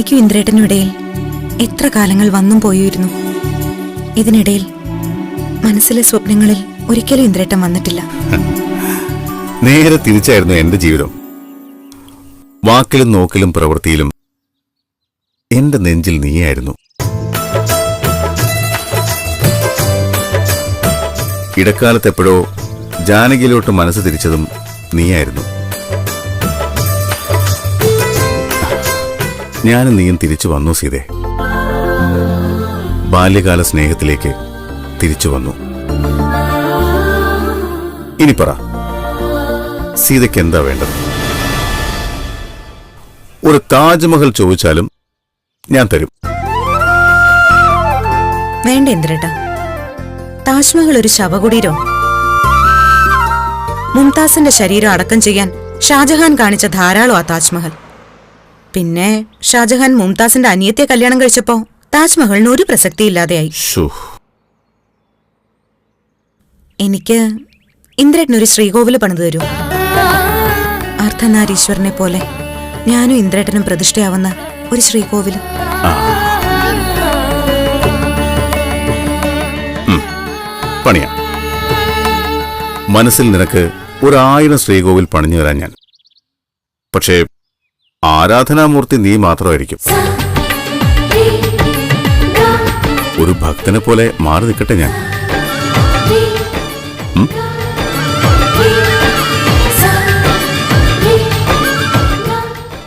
എനിക്കും ഇന്ദ്രേട്ടനും ഇടയിൽ എത്ര കാലങ്ങൾ വന്നും പോയിരുന്നു. ഇതിനിടയിൽ മനസ്സിലെ സ്വപ്നങ്ങളിൽ ഒരിക്കലും ഇന്ദ്രേട്ടൻ വന്നിട്ടില്ല. നേരെ തിരിച്ചായിരുന്നു എന്റെ ജീവിതം. വാക്കിലും നോക്കിലും പ്രവൃത്തിയിലും എന്റെ നെഞ്ചിൽ നീയായിരുന്നു. ഇടക്കാലത്തെപ്പോഴോ ജാനകിയിലോട്ട് മനസ്സ് തിരിച്ചതും നീയായിരുന്നു. ഞാനും നീയും തിരിച്ചു വന്നു സീതേ. ബാല്യകാല സ്നേഹത്തിലേക്ക് തിരിച്ചു വന്നു. ഇനി പറ സീതയ്ക്ക് എന്താ വേണ്ടത്? ഒരു താജ്മഹൽ ചോദിച്ചാലും ഞാൻ തരും. വേണ്ട ഇന്ദ്രേട്ട. താജ്മഹൽ ഒരു ശവകുടീരോ? മുംതാസിന്റെ ശരീരം അടക്കം ചെയ്യാൻ ഷാജഹാൻ കാണിച്ച ധാരാളം ആ താജ്മഹൽ. പിന്നെ ഷാജഹാൻ മുംതാസിന്റെ അനിയത്തെ കല്യാണം കഴിച്ചപ്പോ താജ്മഹലിന് ഒരു പ്രസക്തി ഇല്ലാതെയായി എനിക്ക് ഇന്ദ്രേട്ടനൊരു ശ്രീകോവിൽ പണിതു തരൂ. അർദ്ധനാരീശ്വരനെ പോലെ ഞാനും ഇന്ദ്രേട്ടനും പ്രതിഷ്ഠയാവുന്ന ഒരു ശ്രീകോവിൽ. പണിയാ. മനസ്സിൽ നിനക്ക് ഒരായിരം ശ്രീകോവിൽ പണിഞ്ഞു തരാൻ ഞാൻ. പക്ഷേ ആരാധനാമൂർത്തി നീ മാത്രമായിരിക്കും. ഒരു ഭക്തനെ പോലെ മാറി നിൽക്കട്ടെ ഞാൻ.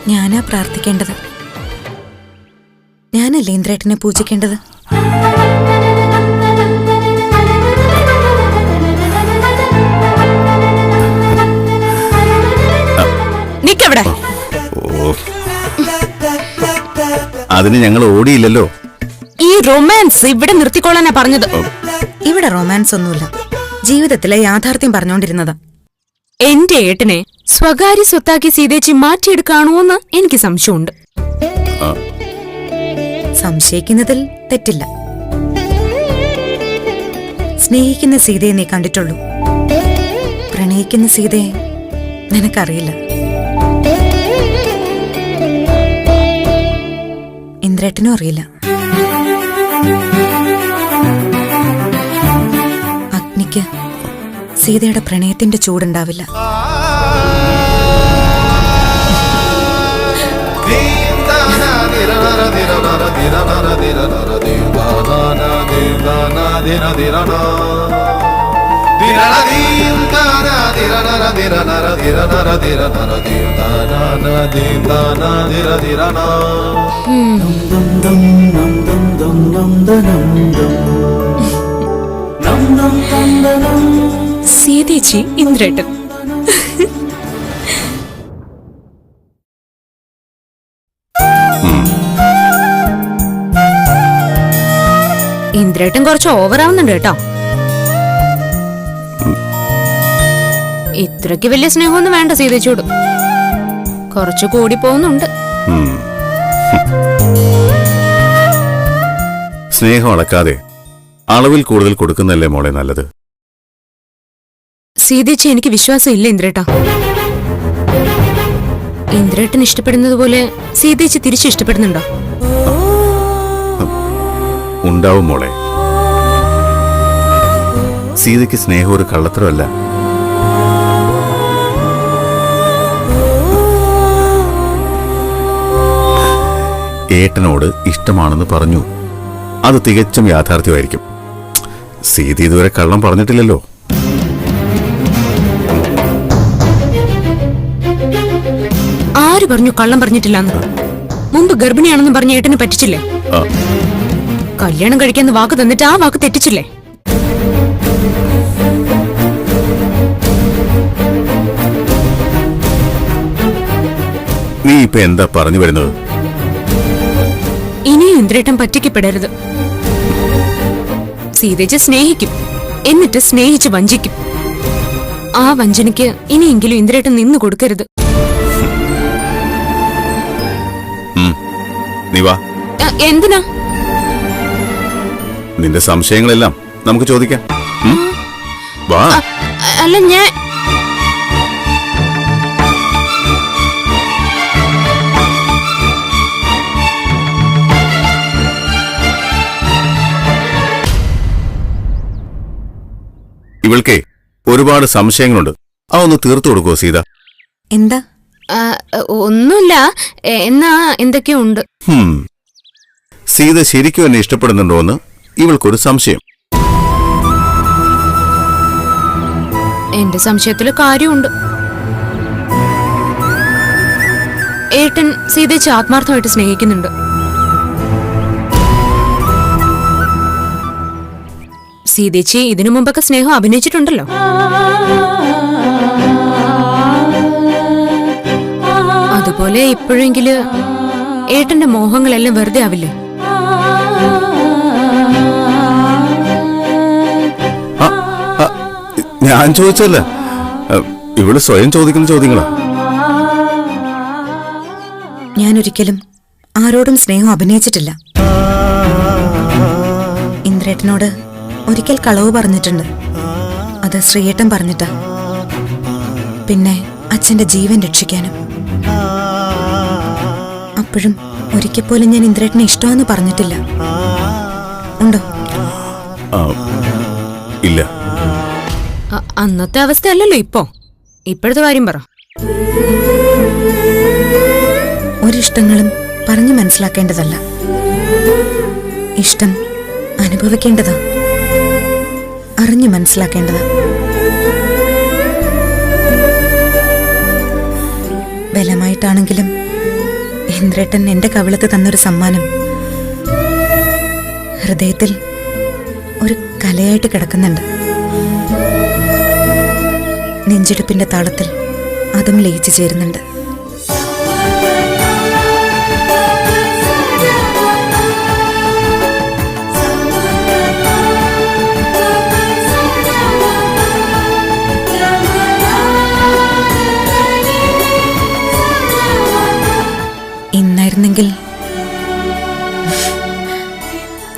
ഞാനാ പ്രാർത്ഥിക്കേണ്ടത്. ഞാനല്ലേ ഇന്ദ്രേട്ടനെ പൂജിക്കേണ്ടത്? നിക്കവിടെ? അതിന് ഞങ്ങൾ ഓടിയില്ലല്ലോ. ഈ റൊമാൻസ് ഇവിടെ നിർത്തിക്കോളാനാ പറഞ്ഞത്. ഇവിടെ റൊമാൻസ് ഒന്നുമില്ല. ജീവിതത്തിലെ യാഥാർത്ഥ്യം പറഞ്ഞോണ്ടിരുന്നതാ എന്റെ ഏട്ടനെ സ്വകാര്യ സ്വത്താക്കി സീതേച്ചി മാറ്റിയെടുക്കാണോന്ന് എനിക്ക് സംശയമുണ്ട്. സംശയിക്കുന്നതിൽ തെറ്റില്ല. സ്നേഹിക്കുന്ന സീതയെ നീ കണ്ടിട്ടുള്ളൂ. പ്രണയിക്കുന്ന സീതയെ നിനക്കറിയില്ല. ഇന്ദ്രേട്ടനും അറിയില്ല. അഗ്നിക്ക് സീതയുടെ പ്രണയത്തിന്റെ ചൂടുണ്ടാവില്ല. സീതേച്ചി ഇന്ദ്രേട്ടൻ. ഇന്ദ്രേട്ടൻ കുറച്ച് ഓവറാവുന്നുണ്ട് കേട്ടോ. ഇത്രയ്ക്ക് വലിയ സ്നേഹമൊന്നും വേണ്ട സീതച്ചൂട്. കുറച്ച് കൂടി പോകുന്നുണ്ട്. സ്നേഹം അളക്കാതെ അളവിൽ കൂടുതൽ കൊടുക്കുന്നല്ലേ മോളെ നല്ലത്? സീതേച്ചി എനിക്ക് വിശ്വാസം ഇല്ല ഇന്ദ്രേട്ടാ. ഇന്ദ്രേട്ടൻ ഇഷ്ടപ്പെടുന്നത് പോലെ സീതേച്ചി തിരിച്ചു ഇഷ്ടപ്പെടുന്നുണ്ടോ? ഉണ്ടാവും മോളെ. സീതയ്ക്ക് സ്നേഹം ഒരു കള്ളത്തരമല്ല. ഏട്ടനോട് ഇഷ്ടമാണെന്ന് പറഞ്ഞു. അത് തികച്ചും യാഥാർത്ഥ്യമായിരിക്കും. സീത ഇതുവരെ കള്ളം പറഞ്ഞിട്ടില്ലല്ലോ. ആര് പറഞ്ഞു കള്ളം പറഞ്ഞിട്ടില്ല മുമ്പ് ഗർഭിണിയാണെന്ന് പറഞ്ഞ ഏട്ടനെ പറ്റിച്ചില്ലേ? കല്യാണം കഴിക്കാന്ന് വാക്ക് തന്നിട്ട് ആ വാക്ക് തെറ്റിച്ചില്ലേ? നീ ഇപ്പൊ എന്താ പറഞ്ഞു വരുന്നത്? ഇന്ദ്രേട്ടൻ പറ്റിക്കപ്പെടരുത്. സീതേച്ച സ്നേഹിക്കും. എന്നിട്ട് സ്നേഹിച്ച് വഞ്ചിക്കും. ആ വഞ്ചനയ്ക്ക് ഇനിയെങ്കിലും ഇന്ദ്രേട്ടൻ നിന്നു കൊടുക്കരുത്. എന്തിനാ? നിന്റെ സംശയങ്ങളെല്ലാം നമുക്ക് ചോദിക്കാം. വാ. അല്ല ഞാൻ ഇവൾക്കേ ഒരുപാട് സംശയങ്ങളുണ്ട്. ആ ഒന്ന് തീർത്തു കൊടുക്കുമോ സീത. എന്താ? ഒന്നുമില്ല. എന്നാ എന്തൊക്കെയോ ഉണ്ട്. സീത ശരിക്കും എന്നെ ഇഷ്ടപ്പെടുന്നുണ്ടോ എന്ന് ഇവൾക്കൊരു സംശയം. എന്റെ സംശയത്തിൽ കാര്യമുണ്ട്. ഏട്ടൻ സീതയെ ആത്മാർത്ഥമായിട്ട് സ്നേഹിക്കുന്നുണ്ട്. സീതേച്ചി ഇതിനു മുമ്പൊക്കെ സ്നേഹം അഭിനയിച്ചിട്ടുണ്ടല്ലോ. അതുപോലെ ഇപ്പോഴെങ്കിൽ ഏട്ടന്റെ മോഹങ്ങളെല്ലാം വെറുതെ ആവില്ലേ? ഞാൻ ചോദിച്ചല്ല ഇവൾ സ്വയം ചോദിക്കുന്ന ചോദ്യങ്ങളാ. ഞാനൊരിക്കലും ആരോടും സ്നേഹം അഭിനയിച്ചിട്ടില്ല. ഇന്ദ്രേട്ടനോട് ഒരിക്കൽ കളവ് പറഞ്ഞിട്ടുണ്ട്. അത് ശ്രീയേട്ടൻ പറഞ്ഞിട്ടാ. പിന്നെ അച്ഛന്റെ ജീവൻ രക്ഷിക്കാനും. അപ്പോഴും ഒരിക്കൽ പോലും ഞാൻ ഇന്ദ്രേട്ടനെ ഇഷ്ടമെന്ന് പറഞ്ഞിട്ടില്ല. ഉണ്ടോ? ഇല്ല. അന്നത്തെ അവസ്ഥയല്ലല്ലോ ഇപ്പോ. ഇപ്പോഴത്തെ കാര്യം പറ. ഒരിഷ്ടങ്ങളും പറഞ്ഞു മനസ്സിലാക്കേണ്ടതല്ല. ഇഷ്ടം അനുഭവിക്കേണ്ടതാ. അറിഞ്ഞു മനസ്സിലാക്കേണ്ടത്. ബലമായിട്ടാണെങ്കിലും ഇന്ദ്രേട്ടൻ എന്റെ കവിളത്ത് തന്നൊരു സമ്മാനം. ഹൃദയത്തിൽ ഒരു കലയായിട്ട് കിടക്കുന്നുണ്ട്. നെഞ്ചെടുപ്പിന്റെ താളത്തിൽ അതും ലയിച്ചു ചേരുന്നുണ്ട്.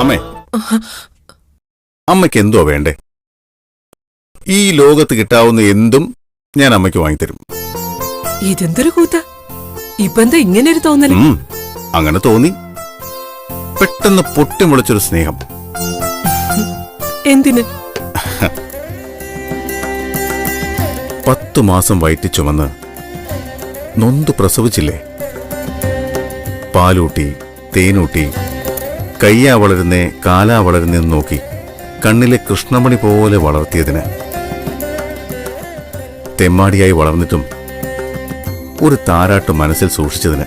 അമ്മേ. അമ്മയ്ക്ക് എന്തോ വേണ്ടേ? ഈ ലോകത്ത് കിട്ടാവുന്ന എന്തും ഞാൻ അമ്മയ്ക്ക് വാങ്ങിത്തരും. ഇതെന്തൊരു കൂത്ത? ഇപ്പൊ എന്താ ഇങ്ങനെ ഒരു തോന്നൽ അങ്ങനെ തോന്നി. പെട്ടെന്ന് പൊട്ടിമുളച്ചൊരു സ്നേഹം. എന്തിന്? പത്തു മാസം വയറ്റി ചുമന്ന് നൊന്തു പ്രസവിച്ചില്ലേ? പാലൂട്ടി തേനൂട്ടി കയ്യാ വളരുന്നേ കാലാ വളരുന്നേന്ന് നോക്കി കണ്ണിലെ കൃഷ്ണമണി പോലെ വളർത്തിയതിന്. തെമ്മാടിയായി വളർന്നിട്ടും ഒരു താരാട്ട് മനസ്സിൽ സൂക്ഷിച്ചതിന്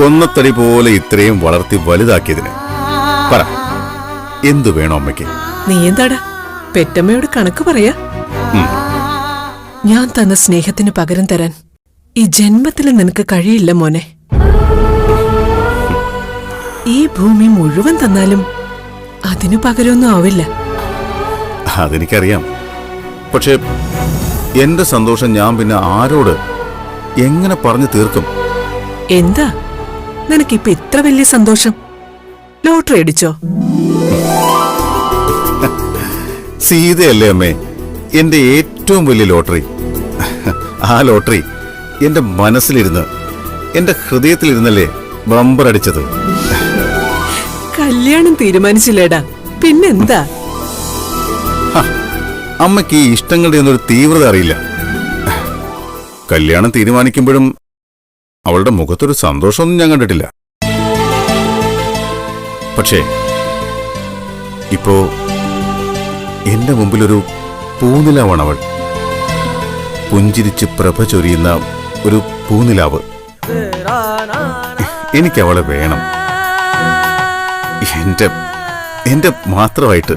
കൊന്നത്തടി പോലെ ഇത്രയും വളർത്തി വലുതാക്കിയതിന്. പറ എന്തു വേണോ അമ്മയ്ക്ക്? നീ എന്താടാ? പെറ്റമ്മയോട് കണക്ക് പറയാ? ഞാൻ തന്ന സ്നേഹത്തിന് പകരം തരാൻ ഈ ജന്മത്തിൽ നിനക്ക് കഴിയില്ല മോനെ. ഈ ഭൂമി മുഴുവൻ തന്നാലും അതിനു പകരമൊന്നും ആവില്ല. അതെനിക്കറിയാം. പക്ഷെ എന്റെ സന്തോഷം ഞാൻ പിന്നെ ആരോട് എങ്ങനെ പറഞ്ഞു തീർക്കും? എന്താ? നിനക്കിപ്പൊ ഇത്ര വലിയ സന്തോഷം? ലോട്ടറി അടിച്ചോ? സീതയല്ലേ അമ്മേ എന്റെ ഏറ്റവും വലിയ ലോട്ടറി. ആ ലോട്ടറി എന്റെ മനസ്സിലിരുന്ന് എന്റെ ഹൃദയത്തിലിരുന്നല്ലേ ബമ്പർ അടിച്ചത്. കല്യാണം തീരുമാനിച്ചില്ലേടാ പിന്നെന്താ? അമ്മയ്ക്ക് ഈ ഇഷ്ടങ്ങളുടെ ഒന്നൊരു തീവ്രത അറിയില്ല. കല്യാണം തീരുമാനിക്കുമ്പോഴും അവളുടെ മുഖത്തൊരു സന്തോഷമൊന്നും ഞാൻ കണ്ടിട്ടില്ല പക്ഷേ ഇപ്പോ എന്റെ മുമ്പിലൊരു പൂനിലാവാണ് അവൾ പുഞ്ചിരിച്ച് പ്രഭ ചൊരിയുന്ന ഒരു പൂനിലാവ് എനിക്ക് അവളെ വേണം എന്റെ എന്റെ മാത്രമായിട്ട്